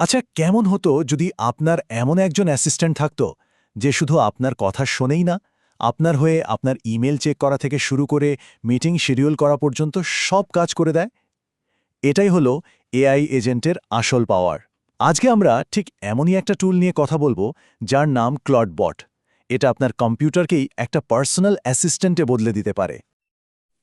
আচ্ছা কেমন হতো যদি আপনার এমন একজন অ্যাসিস্ট্যান্ট থাকত যে শুধু আপনার কথা শোনেই না, আপনার হয়ে আপনার ইমেল চেক করা থেকে শুরু করে মিটিং শিডিউল করা পর্যন্ত সব কাজ করে দেয়? এটাই হলো এআই এজেন্টের আসল পাওয়ার। আজকে আমরা ঠিক এমনই একটা টুল নিয়ে কথা বলব যার নাম ক্লডবট এটা আপনার কম্পিউটারকেই একটা পার্সোনাল অ্যাসিস্ট্যান্টে বদলে দিতে পারে।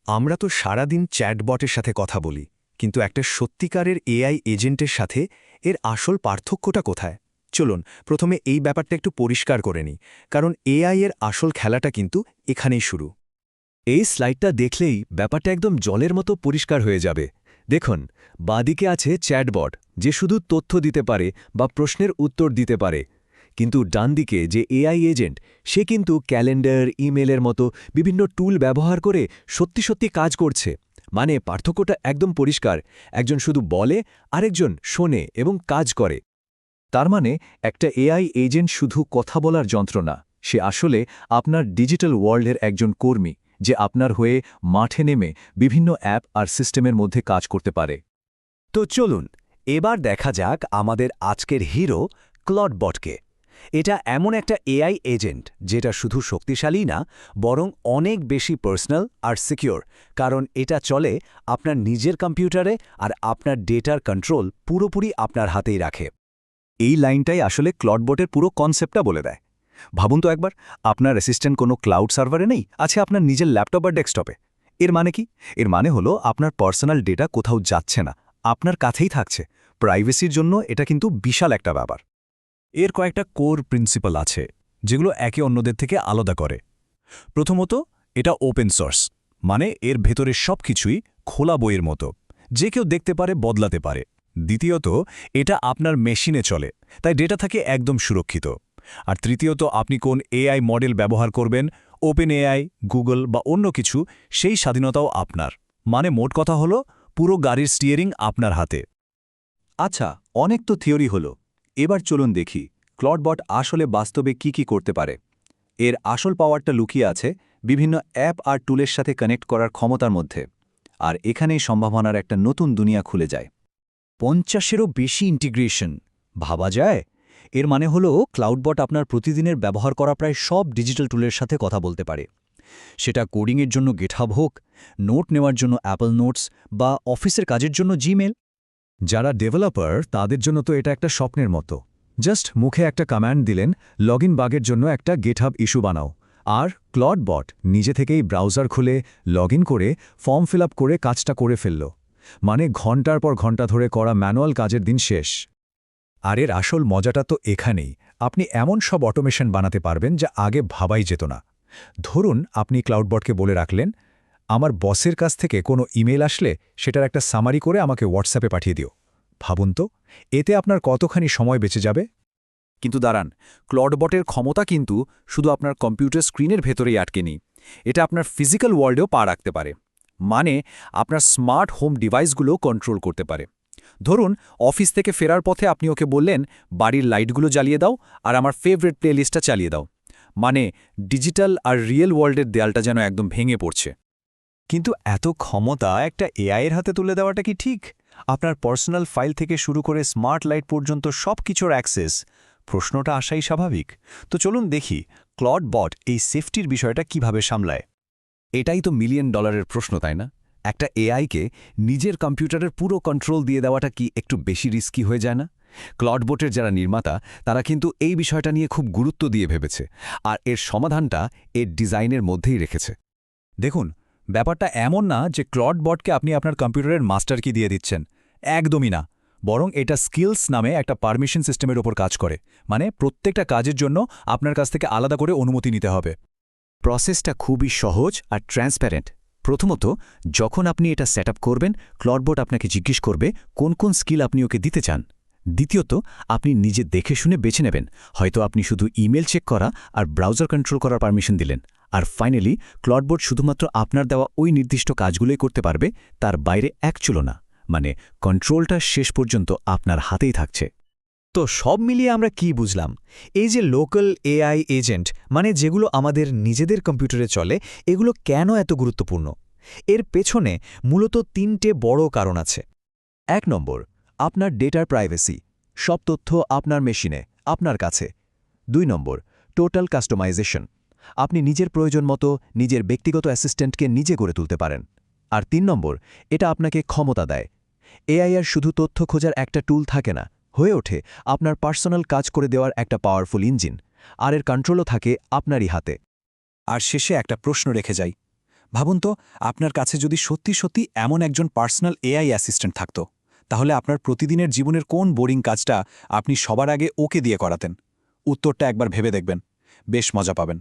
আমরা তো সারাদিন চ্যাটবটের সাথে কথা বলি। কিন্তু একটা সত্যিকারের এআই এজেন্টের সাথে এর আসল পার্থক্যটা কোথায়? চলুন, প্রথমে এই ব্যাপারটা একটু পরিষ্কার করে নিই, কারণ এআই এর আসল খেলাটা কিন্তু এখানেই শুরু। এই স্লাইডটা দেখলেই ব্যাপারটা একদম জলের মতো পরিষ্কার হয়ে যাবে। দেখুন, বাঁদিকে আছে চ্যাটবট, যে শুধু তথ্য দিতে পারে বা প্রশ্নের উত্তর দিতে পারে। কিন্তু ডানদিকে যে এআই এজেন্ট, সে কিন্তু ক্যালেন্ডার, ইমেলের মতো বিভিন্ন টুল ব্যবহার করে সত্যি সত্যি কাজ করছে। মানে পার্থক্যটা একদম পরিষ্কার। একজন শুধু বলে, আরেকজন শোনে এবং কাজ করে। তার মানে একটা এআই এজেন্ট শুধু কথা বলার যন্ত্র না, সে আসলে আপনার ডিজিটাল ওয়ার্ল্ডের একজন কর্মী, যে আপনার হয়ে মাঠে নেমে বিভিন্ন অ্যাপ আর সিস্টেমের মধ্যে কাজ করতে পারে। তো চলুন, এবার দেখা যাক আমাদের আজকের হিরো ক্লডবটকে। এটা এমন একটা এআই এজেন্ট যেটা শুধু শক্তিশালী না, বরং অনেক বেশি পার্সোনাল আর সিকিউর কারণ এটা চলে আপনার নিজের কম্পিউটারে আর আপনার ডেটার কন্ট্রোল পুরোপুরি আপনার হাতেই রাখে। এই লাইনটাই আসলে ক্লডবটের পুরো কনসেপ্টটা বলে দেয়। ভাবুন তো একবার, আপনার অ্যাসিস্ট্যান্ট কোনো ক্লাউড সার্ভারে নেই, আছে আপনার নিজের ল্যাপটপ বা ডেস্কটপে। এর মানে কি? এর মানে হলো আপনার পার্সোনাল ডেটা কোথাও যাচ্ছে না, আপনার কাছেই থাকছে। প্রাইভেসির জন্য এটা কিন্তু বিশাল একটা ব্যাপার। এর কয়েকটা কোর প্রিন্সিপাল আছে, যেগুলো একে অন্যদের থেকে আলাদা করে। প্রথমত, এটা ওপেন সোর্স মানে এর ভেতরে সব কিছুই খোলা বইয়ের মতো, যে কেউ দেখতে পারে, বদলাতে পারে। দ্বিতীয়ত, এটা আপনার মেশিনে চলে, তাই ডেটা থাকে একদম সুরক্ষিত। আর তৃতীয়ত, আপনি কোন এআই মডেল ব্যবহার করবেন ওপেন এআই গুগল বা অন্য কিছু, সেই স্বাধীনতাও আপনার। মানে মোট কথা হলো, পুরো গাড়ির স্টিয়ারিং আপনার হাতে। আচ্ছা অনেক তো থিওরি হলো। এবার চলুন দেখি ক্লডবট আসলে বাস্তবে কি কি করতে পারে। এর আসল পাওয়ারটা লুকিয়ে আছে বিভিন্ন অ্যাপ আর টুলের সাথে কানেক্ট করার ক্ষমতার মধ্যে। আর এখানেই সম্ভাবনার একটা নতুন দুনিয়া খুলে যায়। পঞ্চাশেরও বেশি ইন্টিগ্রেশন, ভাবা যায়? এর মানে হলো ক্লাউডবট আপনার প্রতিদিনের ব্যবহার করা প্রায় সব ডিজিটাল টুলের সাথে কথা বলতে পারে। সেটা কোডিংয়ের জন্য গেটহাব হোক, নোট নেওয়ার জন্য অ্যাপল নোটস বা অফিসের কাজের জন্য জিমেল যারা ডেভেলপার, তাদের জন্য তো এটা একটা স্বপ্নের মতো। জাস্ট মুখে একটা কমান্ড দিলেন লগ বাগের জন্য একটা গেটহাব ইস্যু বানাও। আর ক্লডবট নিজে থেকেই ব্রাউজার খুলে লগ করে ফর্ম ফিল করে কাজটা করে ফেলল। মানে ঘণ্টার পর ঘণ্টা ধরে করা ম্যানুয়াল কাজের দিন শেষ। আর এর আসল মজাটা তো এখানেই। আপনি এমন সব অটোমেশন বানাতে পারবেন যা আগে ভাবাই যেত না। ধরুন আপনি ক্লাউডবটকে বলে রাখলেন আমার বসের কাছ থেকে কোনো ইমেল আসলে সেটার একটা সামারি করে আমাকে হোয়াটসঅ্যাপে পাঠিয়ে দিও। ভাবুন তো, এতে আপনার কতখানি সময় বেঁচে যাবে? কিন্তু দাঁড়ান ক্লডবটের ক্ষমতা কিন্তু শুধু আপনার কম্পিউটার স্ক্রিনের ভেতরেই আটকে নেই এটা আপনার ফিজিক্যাল ওয়ার্ল্ডেও পা রাখতে পারে। মানে আপনার স্মার্ট হোম ডিভাইসগুলো কন্ট্রোল করতে পারে। ধরুন অফিস থেকে ফেরার পথে আপনি ওকে বললেন, বাড়ির লাইটগুলো জ্বালিয়ে দাও আর আমার ফেভারিট প্লেলিস্টটা চালিয়ে দাও। মানে ডিজিটাল আর রিয়েল ওয়ার্ল্ডের দেয়ালটা যেন একদম ভেঙে পড়ছে। কিন্তু এত ক্ষমতা একটা এআইয়ের হাতে তুলে দেওয়াটা কি ঠিক? আপনার পার্সোনাল ফাইল থেকে শুরু করে স্মার্ট লাইট পর্যন্ত সব কিছুর অ্যাক্সেস। প্রশ্নটা আসাই স্বাভাবিক। তো চলুন দেখি, ক্লড বট এই সেফটির বিষয়টা কীভাবে সামলায়? এটাই তো মিলিয়ন ডলারের প্রশ্ন, তাই না? একটা এআইকে নিজের কম্পিউটারের পুরো কন্ট্রোল দিয়ে দেওয়াটা কি একটু বেশি রিস্কি হয়ে যায় না? ক্লডবোটের যারা নির্মাতা, তারা কিন্তু এই বিষয়টা নিয়ে খুব গুরুত্ব দিয়ে ভেবেছে। আর এর সমাধানটা এর ডিজাইনের মধ্যেই রেখেছে। দেখুন ব্যাপারটা এমন না যে ক্লড বটকে আপনি আপনার কম্পিউটারের মাস্টার কি দিয়ে দিচ্ছেন। একদমই না। বরং এটা স্কিলস নামে একটা পারমিশন সিস্টেমের ওপর কাজ করে। মানে প্রত্যেকটা কাজের জন্য আপনার কাছ থেকে আলাদা করে অনুমতি নিতে হবে। প্রসেসটা খুবই সহজ আর ট্রান্সপ্যারেন্ট। প্রথমত, যখন আপনি এটা সেট করবেন ক্লডবোর্ড আপনাকে জিজ্ঞেস করবে কোন কোন স্কিল আপনি ওকে দিতে চান। দ্বিতীয়ত, আপনি নিজে দেখে শুনে বেছে নেবেন। হয়তো আপনি শুধু ইমেল চেক করা আর ব্রাউজার কন্ট্রোল করার পারমিশন দিলেন। আর ফাইনালি ক্লডবোর্ড শুধুমাত্র আপনার দেওয়া ওই নির্দিষ্ট কাজগুলোই করতে পারবে, তার বাইরে এক চুল না মানে কন্ট্রোলটা শেষ পর্যন্ত আপনার হাতেই থাকছে। তো সব মিলিয়ে আমরা কি বুঝলাম? এই যে লোকাল এআই এজেন্ট মানে যেগুলো আমাদের নিজেদের কম্পিউটারে চলে, এগুলো কেন এত গুরুত্বপূর্ণ? এর পেছনে মূলত তিনটে বড় কারণ আছে। এক নম্বর, আপনার ডেটার প্রাইভেসি সব তথ্য আপনার মেশিনে আপনার কাছে। দুই নম্বর টোটাল কাস্টমাইজেশন আপনি নিজের প্রয়োজন মতো নিজের ব্যক্তিগত অ্যাসিস্ট্যান্টকে নিজে গড়ে তুলতে পারেন। আর তিন নম্বর, এটা আপনাকে ক্ষমতা দেয়। এআই এর শুধু তথ্য খোঁজার একটা টুল থাকে না। হয়ে ওঠে আপনার পার্সোনাল কাজ করে দেওয়ার একটা পাওয়ারফুল ইঞ্জিন আর এর কন্ট্রোলও থাকে আপনারই হাতে। আর শেষে একটা প্রশ্ন রেখে যাই। ভাবুন তো, আপনার কাছে যদি সত্যি সত্যি এমন একজন পার্সোনাল এআই অ্যাসিস্ট্যান্ট থাকত, তাহলে আপনার প্রতিদিনের জীবনের কোন বোরিং কাজটা আপনি সবার আগে ওকে দিয়ে করাতেন? উত্তরটা একবার ভেবে দেখবেন। বেশ মজা পাবেন।